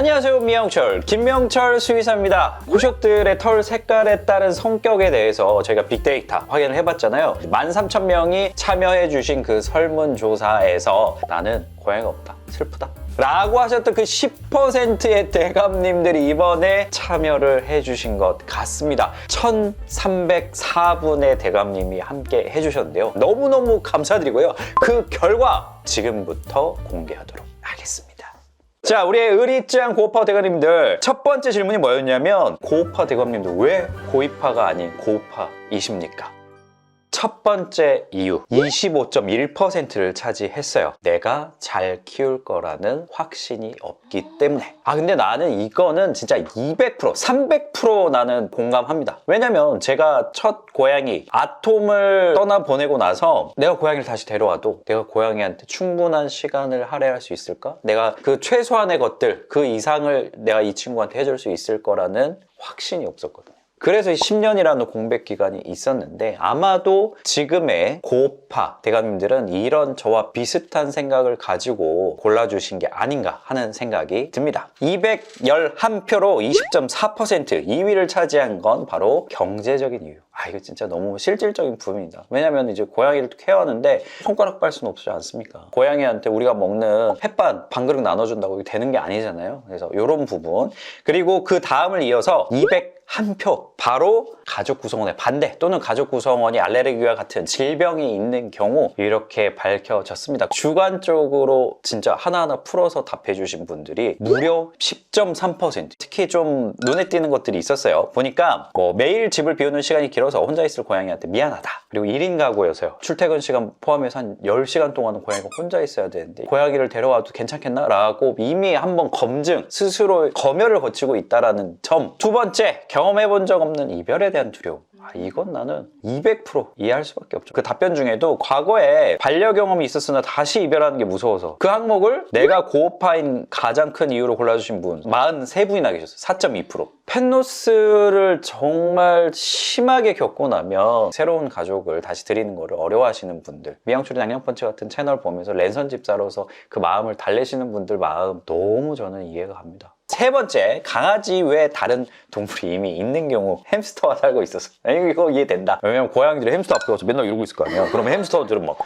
안녕하세요 미영철. 김명철 수의사입니다. 고식들의 털 색깔에 따른 성격에 대해서 저희가 빅데이터 확인을 해봤잖아요. 13,000명이 참여해 주신 그 설문조사에서 나는 고양이가 없다 슬프다 라고 하셨던 그 10%의 대감님들이 이번에 참여를 해주신 것 같습니다. 1304분의 대감님이 함께 해주셨는데요. 너무너무 감사드리고요. 그 결과 지금부터 공개하도록 자, 우리의 의리짱 고우파 대감님들 첫 번째 질문이 뭐였냐면 고우파 대감님들 왜 고이파가 아닌 고우파이십니까? 첫 번째 이유 25.1%를 차지했어요. 내가 잘 키울 거라는 확신이 없기 때문에. 아 근데 나는 이거는 진짜 200% 300% 나는 공감합니다. 왜냐면 제가 첫 고양이 아톰을 떠나 보내고 나서 내가 고양이를 다시 데려와도 내가 고양이한테 충분한 시간을 할애할 수 있을까? 내가 그 최소한의 것들 그 이상을 내가 이 친구한테 해줄 수 있을 거라는 확신이 없었거든요 그래서 10년이라는 공백 기간이 있었는데 아마도 지금의 고파 대감님들은 이런 저와 비슷한 생각을 가지고 골라주신 게 아닌가 하는 생각이 듭니다. 211표로 20.4% 2위를 차지한 건 바로 경제적인 이유. 아 이거 진짜 너무 실질적인 부분이다. 왜냐면 이제 고양이를 케어하는데 손가락 빨 수는 없지 않습니까? 고양이한테 우리가 먹는 햇반 반 그릇 나눠준다고 되는 게 아니잖아요. 그래서 이런 부분 그리고 그 다음을 이어서 200 한 표 바로 가족 구성원의 반대 또는 가족 구성원이 알레르기와 같은 질병이 있는 경우 이렇게 밝혀졌습니다. 주관적으로 진짜 하나하나 풀어서 답해 주신 분들이 무려 10.3% 특히 좀 눈에 띄는 것들이 있었어요. 보니까 뭐 매일 집을 비우는 시간이 길어서 혼자 있을 고양이한테 미안하다. 그리고 1인 가구여서요. 출퇴근 시간 포함해서 한 10시간 동안은 고양이가 혼자 있어야 되는데 고양이를 데려와도 괜찮겠나? 라고 이미 한번 검증, 스스로 검열을 거치고 있다라는 점. 두 번째, 경 험해 본 적 없는 이별에 대한 두려움. 아, 이건 나는 200% 이해할 수밖에 없죠. 그 답변 중에도 과거에 반려 경험이 있었으나 다시 이별하는 게 무서워서 그 항목을 내가 고오파인 가장 큰 이유로 골라주신 분 43분이나 계셨어요. 4.2%. 펜노스를 정말 심하게 겪고 나면 새로운 가족을 다시 드리는 거를 어려워하시는 분들 미양초리 양양펀치 같은 채널 보면서 랜선 집사로서 그 마음을 달래시는 분들 마음 너무 저는 이해가 갑니다. 세 번째, 강아지 외에 다른 동물이 이미 있는 경우 햄스터가 살고 있어서 이거 이해된다. 왜냐면 고양이들이 햄스터 앞에 가서 맨날 이러고 있을 거 아니야. 그러면 햄스터들은 막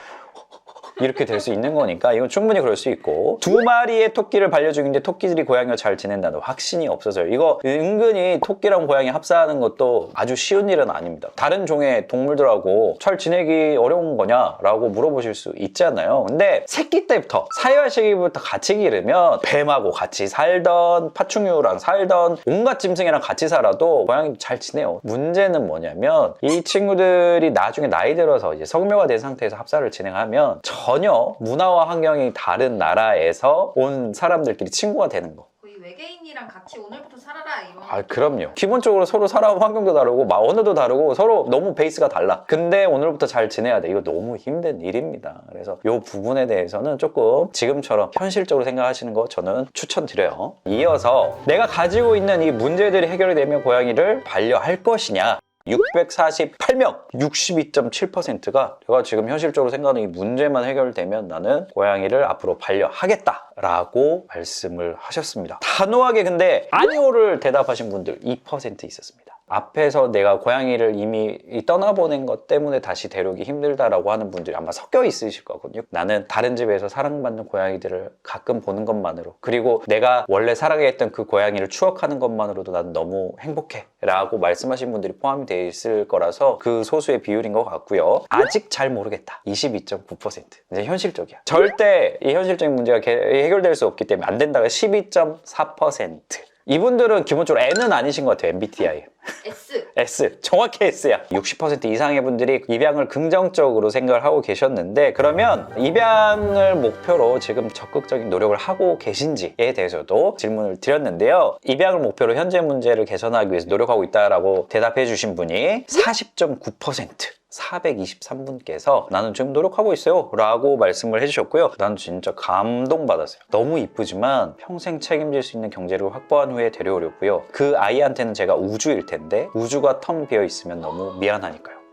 이렇게 될 수 있는 거니까 이건 충분히 그럴 수 있고 두 마리의 토끼를 반려 중인데 토끼들이 고양이와 잘 지낸다는 확신이 없어서요. 이거 은근히 토끼랑 고양이 합사하는 것도 아주 쉬운 일은 아닙니다. 다른 종의 동물들하고 잘 지내기 어려운 거냐라고 물어보실 수 있잖아요. 근데 새끼 때부터 사유화 시기부터 같이 기르면 뱀하고 같이 살던 파충류랑 살던 온갖 짐승이랑 같이 살아도 고양이 잘 지내요. 문제는 뭐냐면 이 친구들이 나중에 나이 들어서 이제 성묘가 된 상태에서 합사를 진행하면 전혀 문화와 환경이 다른 나라에서 온 사람들끼리 친구가 되는 거. 거의 외계인이랑 같이 오늘부터 살아라 이런 아, 그럼요. 기본적으로 서로 살아온 환경도 다르고, 마- 언어도 다르고, 서로 너무 베이스가 달라. 근데 오늘부터 잘 지내야 돼. 이거 너무 힘든 일입니다. 그래서 이 부분에 대해서는 조금 지금처럼 현실적으로 생각하시는 거 저는 추천드려요. 이어서 내가 가지고 있는 이 문제들이 해결이 되면 고양이를 반려할 것이냐. 648명, 62.7%가 제가 지금 현실적으로 생각하는 이 문제만 해결되면 나는 고양이를 앞으로 반려하겠다라고 말씀을 하셨습니다. 단호하게 근데 아니오를 대답하신 분들 2% 있었습니다. 앞에서 내가 고양이를 이미 떠나보낸 것 때문에 다시 데려오기 힘들다라고 하는 분들이 아마 섞여 있으실 거거든요. 나는 다른 집에서 사랑받는 고양이들을 가끔 보는 것만으로 그리고 내가 원래 사랑했던 그 고양이를 추억하는 것만으로도 나는 너무 행복해 라고 말씀하신 분들이 포함이 되어 있을 거라서 그 소수의 비율인 것 같고요. 아직 잘 모르겠다. 22.9% 이제 현실적이야. 절대 이 현실적인 문제가 개- 해결될 수 없기 때문에 안 된다가 12.4% 이분들은 기본적으로 N은 아니신 것 같아요. MBTI. S S 정확히 S야 60% 이상의 분들이 입양을 긍정적으로 생각을 하고 계셨는데 그러면 입양을 목표로 지금 적극적인 노력을 하고 계신지에 대해서도 질문을 드렸는데요 입양을 목표로 현재 문제를 개선하기 위해서 노력하고 있다라고 대답해 주신 분이 40.9% 423분께서 나는 지금 노력하고 있어요 라고 말씀을 해주셨고요. 나는 진짜 감동받았어요. 너무 이쁘지만 평생 책임질 수 있는 경제를 확보한 후에 데려오려고요. 그 아이한테는 제가 우주일 텐데 우주가 텅 비어 있으면 너무 미안하니까요. 오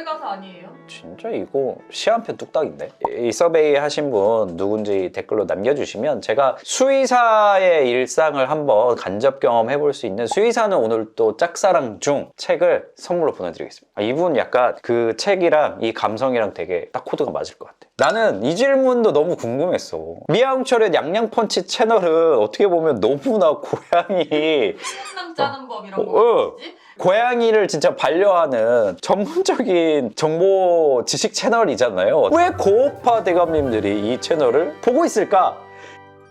노래 가사 아니에요? 진짜 이거 시 한 편 뚝딱인데? 이 서베이 하신 분 누군지 댓글로 남겨주시면 제가 수의사의 일상을 한번 간접 경험해 볼 수 있는 수의사는 오늘 또 짝사랑 중 책을 선물로 보내드리겠습니다. 아, 이분 약간 그 책이랑 이 감성이랑 되게 딱 코드가 맞을 것 같아. 나는 이 질문도 너무 궁금했어. 미아홍철의 양양펀치 채널은 어떻게 보면 너무나 고양이 남 짜는 법 이런 어, 거 어. 고양이를 진짜 반려하는 전문적인 정보 지식 채널이잖아요. 왜 고오파 대감님들이 이 채널을 보고 있을까?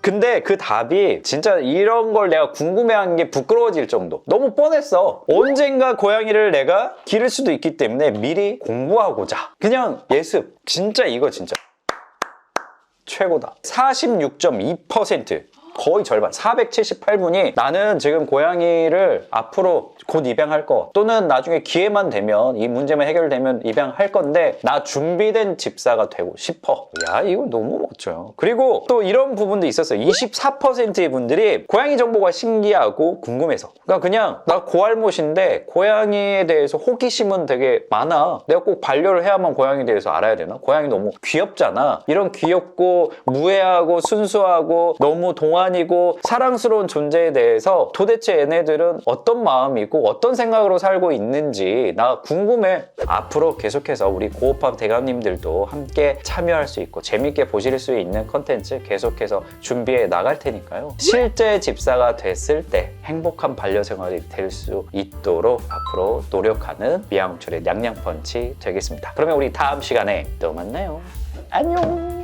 근데 그 답이 진짜 이런 걸 내가 궁금해한 게 부끄러워질 정도. 너무 뻔했어. 언젠가 고양이를 내가 기를 수도 있기 때문에 미리 공부하고자. 그냥 예습. 진짜 이거 진짜. 최고다. 46.2% 거의 절반 478분이 나는 지금 고양이를 앞으로 곧 입양할 거 또는 나중에 기회만 되면 이 문제만 해결되면 입양할 건데 나 준비된 집사가 되고 싶어. 야 이거 너무 멋져요 그리고 또 이런 부분도 있었어요. 24%의 분들이 고양이 정보가 신기하고 궁금해서. 그러니까 그냥 나 고알못인데 고양이에 대해서 호기심은 되게 많아. 내가 꼭 반려를 해야만 고양이에 대해서 알아야 되나? 고양이 너무 귀엽잖아. 이런 귀엽고 무해하고 순수하고 너무 동안 이고 사랑스러운 존재에 대해서 도대체 얘네들은 어떤 마음이고 어떤 생각으로 살고 있는지 나 궁금해. 앞으로 계속해서 우리 고업합 대감님들도 함께 참여할 수 있고 재밌게 보실 수 있는 컨텐츠 계속해서 준비해 나갈 테니까요. 실제 집사가 됐을 때 행복한 반려 생활이 될 수 있도록 앞으로 노력하는 미양철의 냥냥펀치 되겠습니다. 그러면 우리 다음 시간에 또 만나요. 안녕